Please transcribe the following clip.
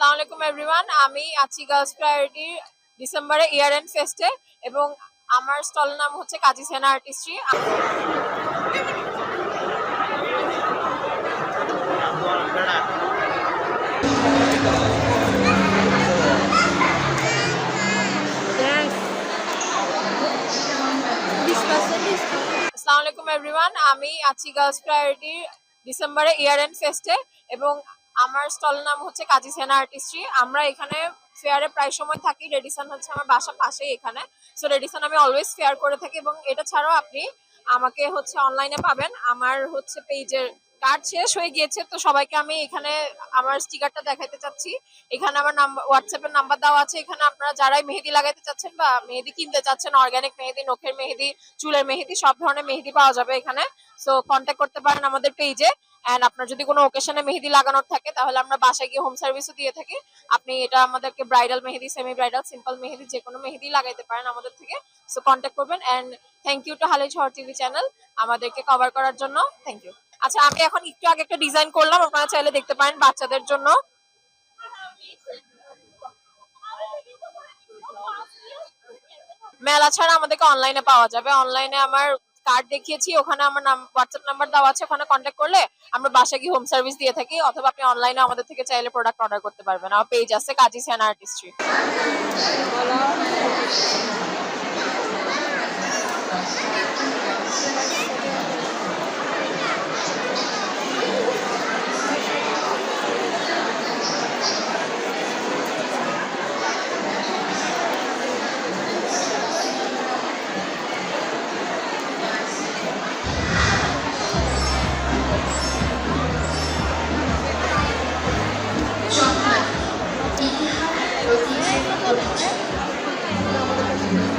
আলাইকুম এভরিওয়ান আমি আছি গার্লস প্রায়োরিটি ডিসেম্বরে ইয়ার এন্ড ফেস্টে এবং আমার স্টল নাম হচ্ছে কাজী সেনা আর্টিস্ট্রি। আসসালামু আলাইকুম এভরিওয়ান আমি আছি গার্লস প্রায়োরিটি ডিসেম্বরে ইয়ার এন্ড ফেস্টে এবং আমার স্টল নাম হচ্ছে কাজী সেনা আর্টিস্ট্রি। আমরা এখানে ফেয়ারে প্রায় সময় থাকি। রেডিসন হচ্ছে আমার বাসা পাশেই এখানে। সো রেডিসন আমি অলওয়েজ ফেয়ার করে থাকি এবং এটা ছাড়াও আপনি আমাকে হচ্ছে অনলাইনে পাবেন। আমার হচ্ছে পেজের কার্ড শেষ হয়ে গিয়েছে। তো সবাইকে আমি এখানে আমার স্টিকারটা দেখাতে চাচ্ছি। এখানে আমার নাম্বার হোয়াটসঅ্যাপের নাম্বার দেওয়া আছে। এখানে আপনারা যারাই মেহেদি লাগাইতে চাচ্ছেন বা মেহেদি কিনতে চাচ্ছেন অর্গানিক মেহেদি, নখের মেহেদি, চুলের মেহেদি, সব ধরনের মেহেদি পাওয়া যাবে এখানে। সো কন্ট্যাক্ট করতে পারেন আমাদের পেজে এন্ড আপনার যদি কোনো ওকেশনে মেহেদি লাগানোর থাকে, তাহলে আমরা বাসায় গিয়ে হোম সার্ভিসও দিয়ে থাকি। আপনি এটা আমাদেরকে bridal mehndi semi bridal simple mehndi, যে কোনো মেহেদি লাগাইতে পারেন আমাদের থেকে। সো কন্ট্যাক্ট করবেন অ্যান্ড থ্যাংক ইউ টু হালেজ হর টিভি চ্যানেল আমাদেরকে কভার করার জন্য। থ্যাংক ইউ আচ্ছা আমি এখন একটু আগে একটা ডিজাইন করলাম, আপনারা চাইলে দেখতে পারেন বাচ্চাদের জন্য। মেলা ছাড়া আমাদেরকে অনলাইনে পাওয়া যাবে। অনলাইনে আমার কার্ড দেখিয়েছি, ওখানে আমার নাম হোয়াটসঅ্যাপ নাম্বার দেওয়া আছে, ওখানে কন্ট্যাক্ট করলে আমরা বাসায় গিয়ে হোম সার্ভিস দিয়ে থাকি, অথবা আপনি অনলাইনে আমাদের থেকে চাইলে প্রোডাক্ট অর্ডার করতে পারবেন। আমার পেজ আছে কাজী সেন আর্টিস্ট্রি আমাদের